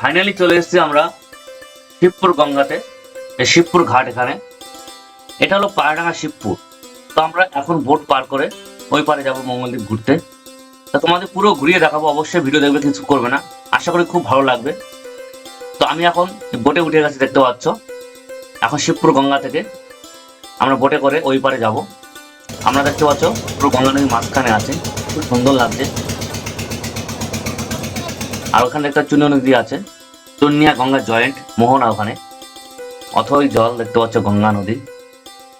Finally চলে এসেছি আমরা শিবপুর গঙ্গাতে, এই শিবপুর ঘাট এখানে। এটা হলো পায়রাডাঙ্গা শিবপুর। তো আমরা এখন বোট পার করে ওই পারে যাব মঙ্গলদ্বীপ ঘুরতে। তো তোমাদের পুরো ঘুরিয়ে দেখাবো, অবশ্যই ভিডিও দেখবে, কিছু করবে না। আশা করি খুব ভালো লাগবে। তো আমি এখন বোটে উঠে গেছি, দেখতে পাচ্ছ। এখন শিবপুর গঙ্গা থেকে আমরা বোটে করে ওই পারে যাব। আমরা দেখতে পাচ্ছ, পুরো গঙ্গা নদীর মাঝখানে আছে। খুব সুন্দর লাগছে। আর ওখানে একটা চুনিয়া নদী আছে। চুনিয়া গঙ্গা জয়েন্ট, মোহনা ওখানে। অথই জল দেখতে পাচ্ছ, গঙ্গা নদী।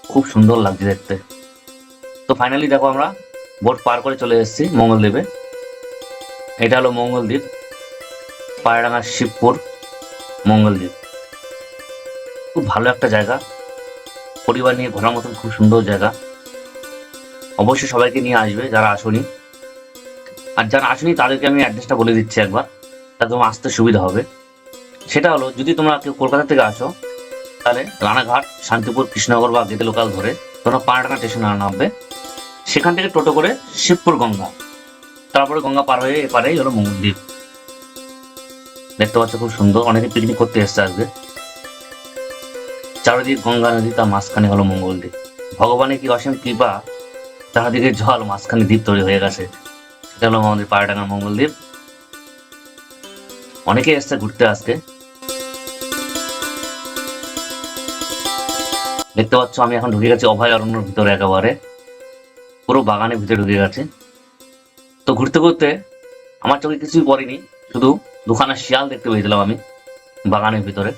খুব সুন্দর লাগছে দেখতে। তো ফাইনালি দেখো আমরা বোট পার করে চলে এসেছি মঙ্গলদ্বীপে। এটা হলো মঙ্গলদ্বীপ পায়রাডাঙ্গা শিবপুর, মঙ্গলদ্বীপ। খুব ভালো একটা জায়গা। পরিবার নিয়ে ঘোরার মতন খুব সুন্দর জায়গা। অবশ্যই সবাইকে নিয়ে আসবে যারা আসুনি। আর যারা আসুনি তাদেরকে আমি অ্যাড্রেসটা বলে দিচ্ছি একবার। তোমার আসতে সুবিধা হবে। সেটা হলো, যদি তোমরা কেউ কলকাতা থেকে আসো, তাহলে রানাঘাট, শান্তিপুর, কৃষ্ণনগর বা গেতে লোকাল ধরে তোমরা পাঁচটাকা স্টেশনে নামবে। সেখান থেকে টোটো করে শিবপুর গঙ্গা। তারপরে গঙ্গা পার হয়ে এপারেই হলো মঙ্গলদ্বীপ দেখতে পাচ্ছ খুব সুন্দর অনেকে পিকনিক করতে এসছে আজকে। চারিদিক গঙ্গা নদী, তার মাঝখানে হলো মঙ্গলদ্বীপ ভগবানের কি অসীম কৃপা, চারিদিকে জল, মাঝখানে দ্বীপ তৈরি হয়ে গেছে। সেটা হলো আমাদের পায়রাডাঙ্গা মঙ্গলদ্বীপ অনেকে এসছে ঘুরতে আজকে। দেখতে পাচ্ছ, আমি এখন ঢুকে গেছি অভয়ারণ্যের ভিতরে একেবারে। পুরো বাগানের ভিতরে ঢুকে গেছে। তো ঘুরতে ঘুরতে আমার চোখে কিছুই পড়েনি, শুধু দুখানা শিয়াল দেখতে পেয়েছিলাম আমি বাগানের ভিতরে।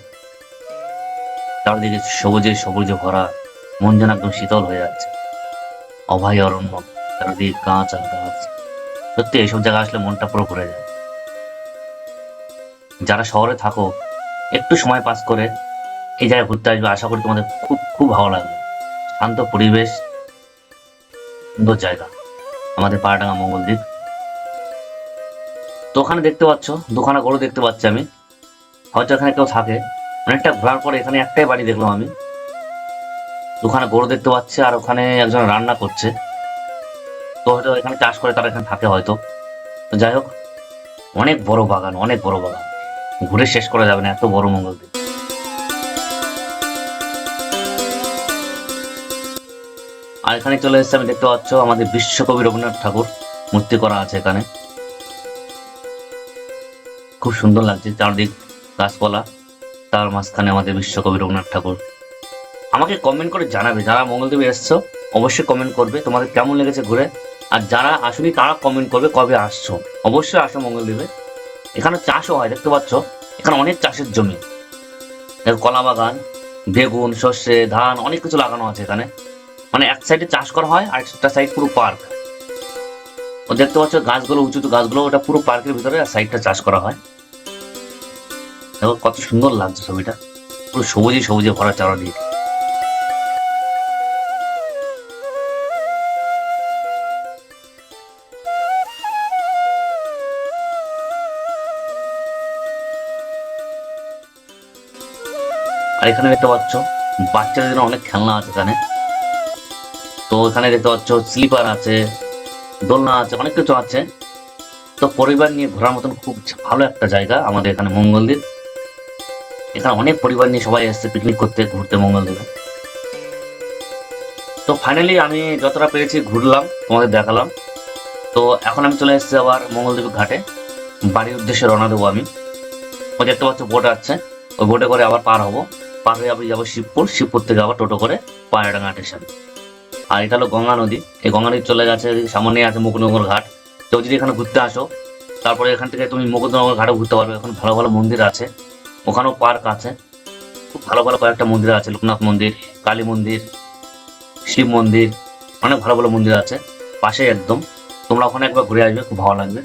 চারদিকে সবুজে সবুজে ভরা, মন যেন একদম শীতল হয়ে যাচ্ছে। অভয়ারণ্য চারদিকে গাছ আর গাছ। সত্যি, এইসব জায়গায় আসলে মনটা পুরো ভরে যায়। যারা শহরে থাকো, একটু সময় পাস করে এই জায়গায় ঘুরতে আসবে, আশা করি তোমাদের খুব খুব ভালো লাগবে। শান্ত পরিবেশ, সুন্দর জায়গা। আমাদের পাড়াডাঙ্গা মঙ্গলদ্বীপ। তো ওখানে দেখতে পাচ্ছ দুখানা গরু দেখতে পাচ্ছি আমি। হয়তো এখানে কেউ থাকে। অনেকটা ঘোরার পরে এখানে একটাই বাড়ি দেখলাম আমি। দুখানা গরু দেখতে পাচ্ছি আর ওখানে একজন রান্না করছে। তো হয়তো এখানে চাষ করে তারা এখানে থাকে হয়তো। যাই হোক, অনেক বড় বাগান, অনেক বড় বাগান। ঘুরে শেষ করা যাবে না, এত বড় মঙ্গলদ্বীপ। আর এখানে চলে এসেছে, আমি দেখতে পাচ্ছ আমাদের বিশ্বকবি রবীন্দ্রনাথ ঠাকুর। মূর্তি করা আছে এখানে। খুব সুন্দর লাগছে চারদিক গাছপালা। তার মাঝখানে আমাদের বিশ্বকবি রবীন্দ্রনাথ ঠাকুর। আমাকে কমেন্ট করে জানাবে, যারা মঙ্গলদেবী এসছো, অবশ্যই কমেন্ট করবে, তোমাদের কেমন লেগেছে ঘুরে? আর যারা আসুনি, তারা কমেন্ট করবে কবে আসছো। অবশ্যই আসো মঙ্গলদ্বীপে এখানে চাষও হয়, দেখতে পাচ্ছ? এখানে অনেক চাষের জমি। কলা বাগান বেগুন, সর্ষে, ধান, অনেক কিছু লাগানো আছে এখানে। মানে এক সাইডে চাষ করা হয়, আর একটা সাইড পুরো পার্ক ও দেখতে পাচ্ছ, গাছগুলো, উঁচু গাছগুলো, ওটা পুরো পার্কের ভিতরে আর সাইডটা চাষ করা হয়। দেখো কত সুন্দর লাগছে ছবিটা। পুরো সবুজে সবুজে ভরা চারদিক। আর এখানে দেখতে পাচ্ছ, বাচ্চাদের অনেক খেলনা আছে এখানে। তো এখানে দেখতে পাচ্ছ স্লিপার আছে, দোলনা আছে, অনেক কিছু আছে। তো পরিবার নিয়ে ঘোরার মতন খুব ভালো একটা জায়গা আমাদের এখানে মঙ্গলদ্বীপ এখানে অনেক পরিবার নিয়ে সবাই এসছে পিকনিক করতে, ঘুরতে মঙ্গলদ্বীপে তো ফাইনালি আমি যতটা পেরেছি ঘুরলাম, তোমাদের দেখালাম। তো এখন আমি চলে এসেছি আবার মঙ্গলদ্বীপ ঘাটে। বাড়ির উদ্দেশ্যে রওনা দেবো আমি। ওই দেখতে পাচ্ছ বোট আছে। ওই বোটে করে আবার পার হব। পার হয়ে আমি যাব শিবপুর। শিবপুর থেকে আবার টোটো করে পায়রাডাঙ্গা স্টেশন আর এটা হলো গঙ্গা নদী। এই গঙ্গা নদী চলে গেছে, সামনে আছে মুকুটনগর ঘাট। কেউ যদি এখানে ঘুরতে আসো, তারপরে এখান থেকে তুমি মুকুটনগর ঘাটে ঘুরতে পারবে। এখন ভালো ভালো মন্দির আছে। ওখানেও পার্ক আছে। খুব ভালো ভালো কয়েকটা মন্দির আছে। লোকনাথ মন্দির, কালী মন্দির, শিব মন্দির, অনেক ভালো ভালো মন্দির আছে। পাশে একদম। তোমরা ওখানে একবার ঘুরে আসবে, খুব ভালো লাগবে।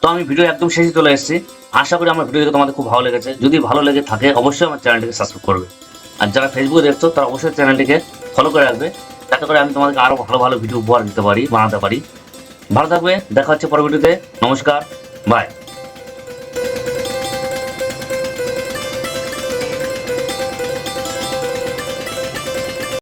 তো আমি ভিডিও একদম শেষে চলে এসেছি। আশা করি আমার ভিডিও দেখে তোমাদের খুব ভালো লেগেছে। যদি ভালো লেগে থাকে, অবশ্যই আমার চ্যানেলটিকে সাবস্ক্রাইব করবে। আর যারা ফেসবুকে দেখছ, তারা অবশ্যই চ্যানেলটিকে ফলো করে রাখবে। তাতে করে আমি তোমাদেরকে আরও ভালো ভালো ভিডিও উপহার দিতে পারি, বানাতে পারি। ভালো থাকবে, দেখা হচ্ছে পরবর্তীতে। নমস্কার বাই